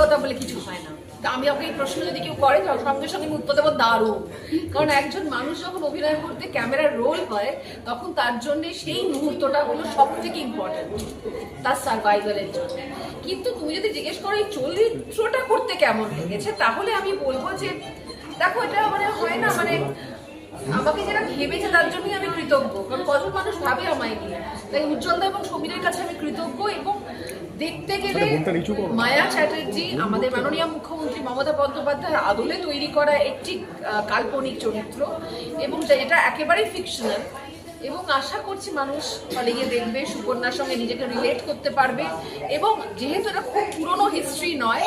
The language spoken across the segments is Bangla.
কথা বলে কিছু হয় না। আমি এই প্রশ্ন যদি কেউ করে সঙ্গে সঙ্গে উত্তর দেবো দারুণ। কারণ একজন মানুষ যখন অভিনয় করতে ক্যামেরার রোল হয়, তখন তার জন্য সেই মুহূর্তটা হলো সব থেকে ইম্পর্টেন্ট তার সার্ভাইভালের জন্য। কিন্তু তুমি যদি জিজ্ঞেস করো, এই চরিত্রটা করতে কেমন লেগেছে, তাহলে আমি বলব যে, দেখো, এটা মানে হয় না মানে আমাকে যারা ভেবেছে, তার জন্যই আমি কৃতজ্ঞ। কারণ কজন মানুষ ভাবে আমায় নিয়ে? তাই উজ্জ্বলদা এবং সমীরের কাছে আমি কৃতজ্ঞ এবং দেখতে গেলে মায়া চ্যাটার্জি আমাদের মাননীয় মুখ্যমন্ত্রী মমতা বন্দ্যোপাধ্যায়ের আদলে তৈরি করা একটি কাল্পনিক চরিত্র এবং এটা একেবারেই ফিকশনাল এবং আশা করছি মানুষ হলে গিয়ে দেখবে সুকন্যার সঙ্গে নিজেকে রিলেট করতে পারবে এবং যেহেতু এটা খুব পুরনো হিস্ট্রি নয়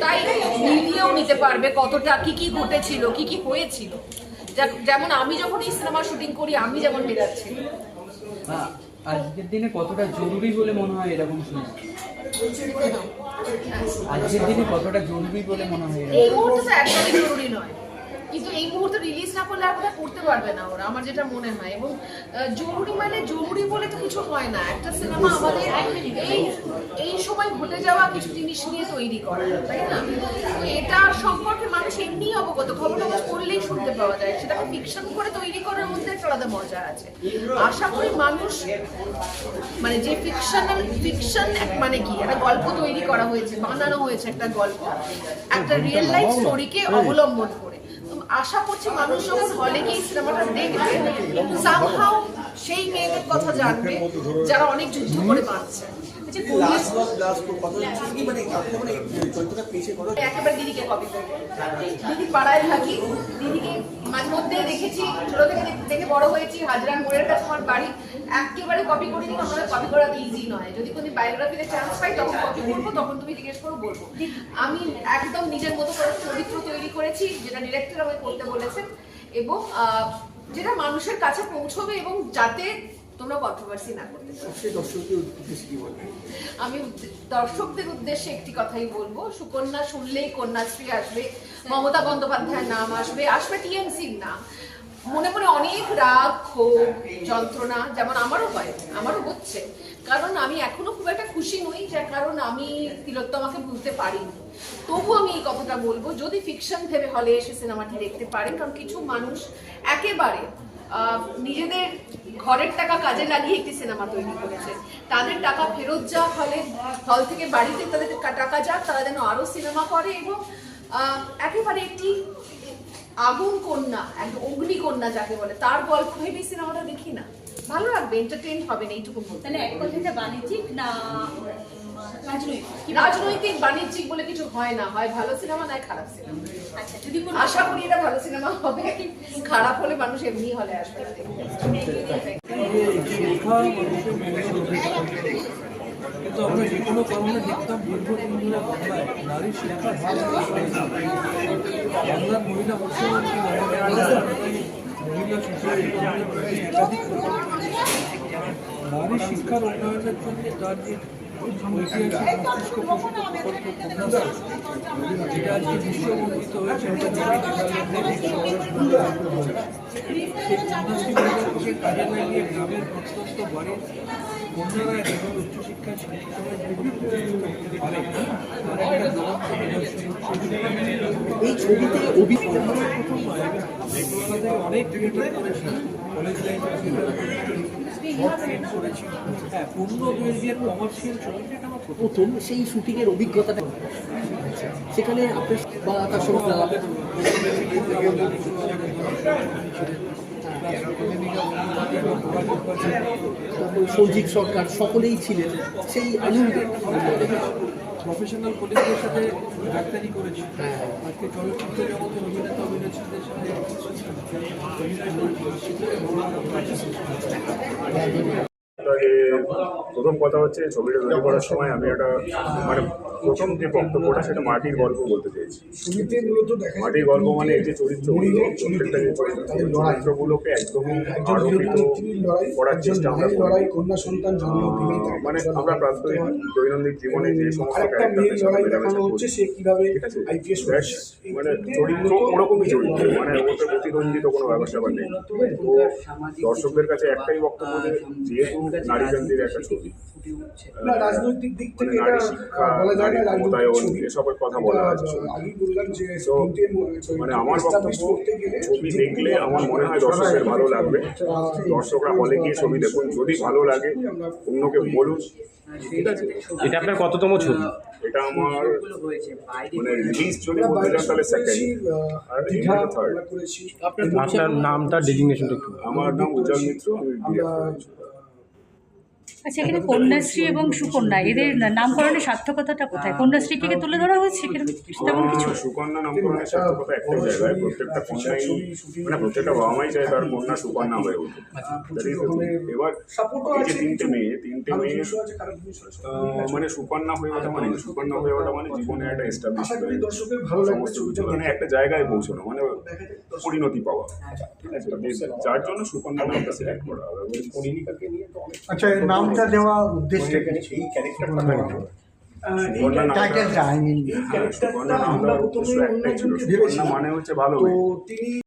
তাই মিলিয়েও নিতে পারবে কতটা কি কি ঘটেছিল কি কি হয়েছিল। যেমন আমি যখন এই সিনেমা শুটিং করি আমি যেমন হ্যাঁ, আজকের দিনে কতটা জরুরি বলে মনে হয় এরকম শুনে? আজকের দিনে কতটা জরুরি বলে মনে হয় এই মুহূর্তে তো একদমই জরুরি নয়। কিন্তু এই মুহূর্তে রিলিজ না করলে আর বোধহয় করতে পারবে না ওরা আমার যেটা মনে হয়। এবং জরুরি মানে জরুরি বলে তো কিছু হয় না। একটা সিনেমা আমাদের এই এই সময় ঘটে যাওয়া কিছু জিনিস নিয়ে তৈরি করা তাই না? তো এটা সম্পর্কে মানুষ এমনি অবগত খবর কাগজ পড়লেই শুনতে পাওয়া যায়। সেটাকে ফিকশন করে তৈরি করার মধ্যে একটা আলাদা মজা আছে। আশা করি মানুষ মানে যে ফিকশনাল ফিকশন মানে কি একটা গল্প তৈরি করা হয়েছে বানানো হয়েছে একটা গল্প একটা রিয়েল লাইফ স্টোরিকে অবলম্বন করে। আশা করছি মানুষ যখন হলে গিয়ে সিনেমাটা দেখবে সামহাও সেই মেয়েদের কথা জানবে যারা অনেক যুদ্ধ করে বাঁচছে একেবারে দিদিকে কপি করব দিদি পাড়ায় থাকি। দিদিকে মাঝে মধ্যে দেখেছি ছোট থেকে দেখে বড় হয়েছি হাজরার মোড়ের কাছে আমার বাড়ি। একেবারে কপি করিনি আমাদের কপি করা ইজি নয়। যদি কোনো বায়োগ্রাফিতে চান্স পাই তখন কপি করব তখন তুমি জিজ্ঞেস করো বলব। আমি একদম নিজের মতো করে চরিত্র তৈরি করেছি যেটা ডিরেক্টর আমাকে করতে বলেছেন। এবং যেটা মানুষের কাছে পৌঁছবে এবং যাতে তোমরা কন্ট্রোভার্সি না করতে আমি দর্শকদের উদ্দেশ্যে একটি কথাই বলব সুকন্যা শুনলেই কন্যাশ্রী আসবে মমতা বন্দ্যোপাধ্যায়ের নাম আসবে আসবে টিএমসির নাম। মনে মনে অনেক রাগ ক্ষোভ যন্ত্রণা যেমন আমারও হয় আমারও হচ্ছে। কারণ আমি এখনও খুব একটা খুশি নই যার কারণ আমি তিলোত্তমাকে ভুলতে পারিনি। তবু আমি এই কথাটা বলব যদি ফিকশন ভেবে হলে এসে সিনেমাটি দেখতে পারেন কারণ কিছু মানুষ একেবারে আহ, নিজেদের ঘরের টাকা কাজে লাগিয়ে একটি সিনেমা তৈরি করেছে। তাদের টাকা ফেরত যাওয়া হলে হল থেকে বাড়িতে তাদের টাকা যাক তারা যেন আরও সিনেমা করে এবং একেবারে একটি আগুন কন্যা এক অগ্নিকন্যা যাকে বলে তার গল্প ভেবে সিনেমাটা দেখি না। ভালো লাগবে এন্টারটেইন না এইটুকু বাণিজ্যিক না রাজনৈতিক? রাজনৈতিক বাণিজ্যিক বলে কিছু হয় না হয় ভালো সিনেমা নয় খারাপ সিনেমা। আশা করি এটা ভালো সিনেমা হবে। খারাপ হলে মানুষ এমনি হলে আসবে শিক্ষার নারী শিক্ষার উন্নয়নের জন্য তার যে যেটা আজকে গ্রামের প্রত্যন্ত বাড়ির কন্যারা কেবল উচ্চশিক্ষায় শিক্ষিত হয়ে এই ছবিতে অভিজ্ঞতা অনেক থিয়েটার করেছি কলেজ লাইফে করেছি হ্যাঁ পূর্ণ দৈর্ঘ্যের কমার্শিয়াল ছবিটা আমার প্রথম। সেই শুটিংয়ের অভিজ্ঞতাটা সেখানে আপনার বা তার সঙ্গে তারপর সৌজিক সরকার সকলেই ছিলেন সেই আনন্দে প্রফেশনাল পুলিশদের সাথে ডাক্তারি করেছি। আজকে চলচ্চিত্র জগতের অভিনেতা অভিনেত্রীদের সাথে প্রথম কথা হচ্ছে ছবিটা তৈরি করার সময় আমি একটা মানে প্রথম যে বক্তব্যটা সেটা মাটির গল্প বলতে চাইছি। মূলত মাটির গল্প মানে এই যে চরিত্রগুলো প্রত্যেকটা যে চরিত্র চরিত্রগুলোকে একদমই আরোপিত করার চেষ্টা আমরা করি। কন্যা সন্তান জন্ম মানে আমরা প্রাপ্ত দৈনন্দিন জীবনে যে সমস্ত মেয়ের সাথে মেলামেশা মানে চরিত্র ওরকমই চরিত্র মানে ওতে প্রতিদ্বন্দ্বিত কোনো ব্যাপার স্যাপার নেই। তো দর্শকদের কাছে একটাই বক্তব্য যে যেহেতু নারী কেন্দ্রিক একটা ছবি। রাজনৈতিক দিক মানে থেকে নারী শিক্ষা ক্ষমতায়ন এসবের কথা বলা আছে তো মানে আমার বক্তব্য ছবি দেখলে আমার মনে হয় দর্শকের ভালো লাগবে। দর্শকরা হলে গিয়ে ছবি দেখুন যদি ভালো লাগে অন্যকে বলুন। ঠিক আছে এটা আপনার কততম ছবি? এটা আমার মানে রিলিজ যান তাহলে সেকেন্ড আর থার্ড আপনার নামটা ডেজিগনেশনটা একটু। আমার নাম উজ্জ্বল মিত্র আমি আচ্ছা এখানে কন্যাশ্রী এবং সুকন্যা এদের নামকরণের সার্থকতাটা কোথায়? কন্যাশ্রীকে কি তুলে ধরা হয়েছে তেমন কিছু? সুকন্যা নামকরণের সার্থকতা একটাই জায়গায় প্রত্যেকটা কন্যাই মানে প্রত্যেকটা বাবা মাই চায় তার কন্যা সুকন্যা হয়ে thing. এবার এই যে তিনটে মেয়ে তিনটে মেয়ে মানে সুকন্যা হয়ে ওঠা মানে সুকন্যা হয়ে ওঠা মানে জীবনে একটা সমস্ত কিছু মানে একটা জায়গায় পৌঁছানো মানে পরিণতি পাওয়া। ঠিক আছে যার জন্য সুকন্যা নামটা সিলেক্ট করা আচ্ছা এর নামটা দেওয়া উদ্দেশ্য এই ক্যারেক্টারটা টাইটেলটা আই মিন হচ্ছে ভালো তো তিনি